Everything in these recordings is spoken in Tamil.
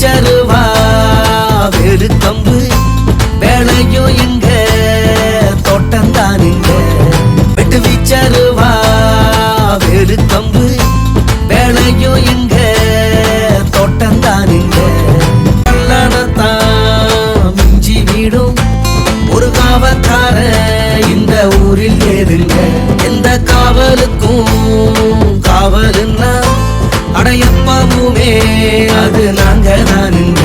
சருவா வேடு கம்பு வேலையோ எங்க தோட்டம் இங்க. வெட்டு வீச்சருவா வேடு கம்பு வேலையோ எங்க தோட்டம் இங்க. கல்லணத்தான் மிஞ்சி வீடும் ஒரு காவக்கார இந்த ஊரில் ஏதுங்க? எந்த காவலுக்கும் நானுங்க. நாங்க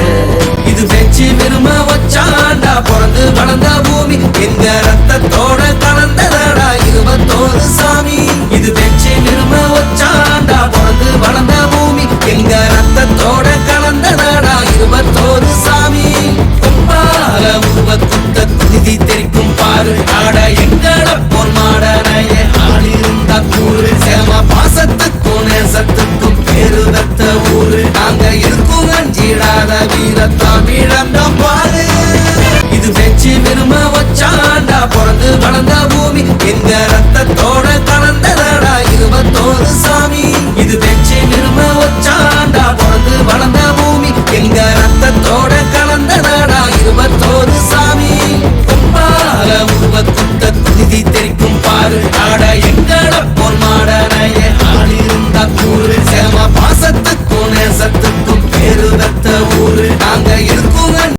இது வெச்சு விரும்ப வச்சாண்டா பிறந்து வளர்ந்த பூமி இந்த ரத்தத்தோட கலந்ததடா. இருபத்தோரு சாமி இது வெச்சு விரும்ப வச்சாண்டா பிறந்து வளர்ந்த பூமி எங்க ரத்தத்தோட கலந்ததடா. இருபத்தோரு சாமி கும்பால உருவ குத்த துதி தெரிக்கும் பாரு. ஆட மச்சாண்டா பிறந்து வளர்ந்த பூமி. எங்க ரத்தத்தோட கலந்ததடா இருபத்தோரு சாமி. இது பெச்சு நிரும வச்சாண்டா பிறந்து வளர்ந்த பூமி. எங்க ரத்தத்தோட கலந்ததடா இருபத்தோரு சாமி. கும்பால உருவத்துத்த துதி தெரிக்கும் பாரு. ஆட எங்கள போர் மாடனைய ஆளிருந்த கூறு. சேம பாசத்துக்கும் நேசத்துக்கும் பேரு பெத்த ஊரு. நாங்க இருக்கும்